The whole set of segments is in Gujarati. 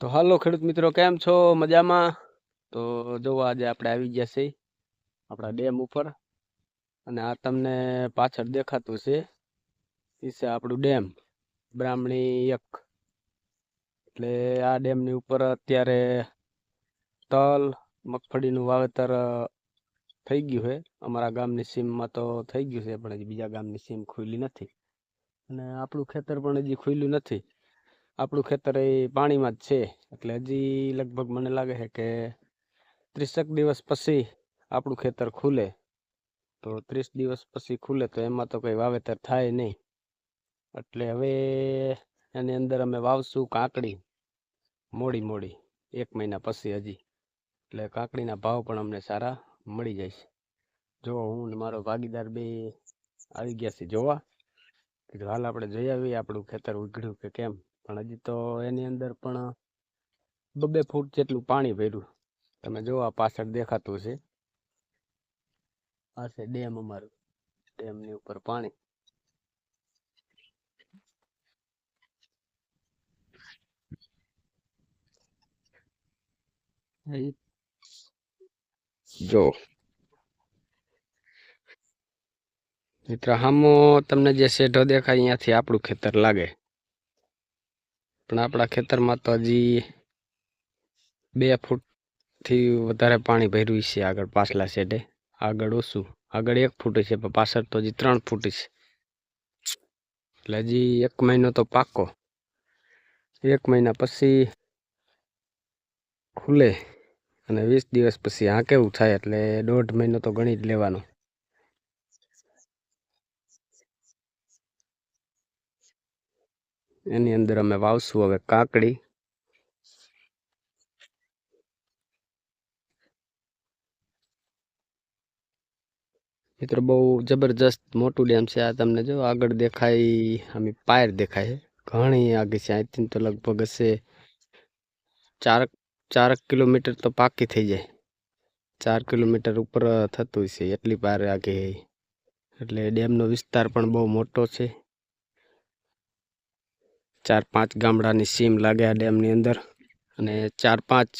તો હાલો ખેડૂત મિત્રો, કેમ છો? મજામાં? તો જો આજે આપણે આવી ગયા છીએ આપણા ડેમ ઉપર અને આ તમને પાછળ દેખાતું છે. એ છે આપણું ડેમ, બ્રાહ્મણી એક એટલે આ ડેમની ઉપર અત્યારે તલ, મગફળીનું વાવેતર થઈ ગયું છે. અમારા ગામની સીમમાં તો થઈ ગયું છે, પણ હજી બીજા ગામની સીમ ખુલી નથી. અને આપણું ખેતર પણ હજી ખુલ્યું નથી. આપણું ખેતર એ પાણીમાં જ છે. એટલે હજી લગભગ મને લાગે છે કે ત્રીસેક દિવસ પછી આપણું ખેતર ખુલે. તો ત્રીસ દિવસ પછી ખુલે તો એમાં તો કંઈ વાવેતર થાય નહીં. એટલે હવે એની અંદર અમે વાવશું કાંકડી મોડી મોડી, એક મહિના પછી હજી. એટલે કાંકડીના ભાવ પણ અમને સારા મળી જાય છે. જો હું ને મારો ભાગીદાર બે આવી ગયા છે જોવા. કીધું, હાલ આપણે જોઈ આવીએ આપણું ખેતર ઉઘડ્યું કે કેમ? પણ હજી તો એની અંદર પણ બબે ફૂટ જેટલું પાણી ભર્યું. તમે જો આ પાછળ દેખાતું છે. આ છે ડેમ અમારું. ડેમની ઉપર પાણી. જો. મિત્ર હામો તમને જે શેઢો દેખાય અહીંયાથી આપણું ખેતર લાગે. પણ આપણા ખેતરમાં તો હજી બે ફૂટથી વધારે પાણી ભર્યું છે આગળ પાછલા શેડે આગળ ઓછું. આગળ એક ફૂટ છે, પણ પાછળ તો હજી ત્રણ ફૂટ છે. એટલે હજી એક મહિનો તો પાકો. એક મહિના પછી ખુલે અને વીસ દિવસ પછી આ કેવું થાય એટલે દોઢ મહિનો તો ગણી જ લેવાનો. એની અંદર અમે વાવશું હવે કાકડી. મિત્રો, બહુ જબરજસ્ત મોટું ડેમ છે આ તમને જો આગળ દેખાય આમ પાયર દેખાય ઘણી આગળ છે અહીંથી તો લગભગ હશે ચારક ચારક કિલોમીટર તો પાકી થઈ જાય. ચાર કિલોમીટર ઉપર થતું છે એટલી પાર આગે. એટલે ડેમનો વિસ્તાર પણ બહુ મોટો છે. ચાર પાંચ ગામડાની સીમ લાગે આ ડેમની અંદર અને ચાર પાંચ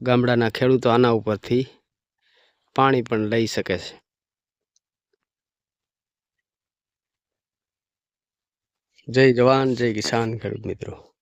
ગામડાના ખેડૂતો આના ઉપરથી પાણી પણ લઈ શકે છે. જય જવાન, જય કિસાન ખેડૂત મિત્રો.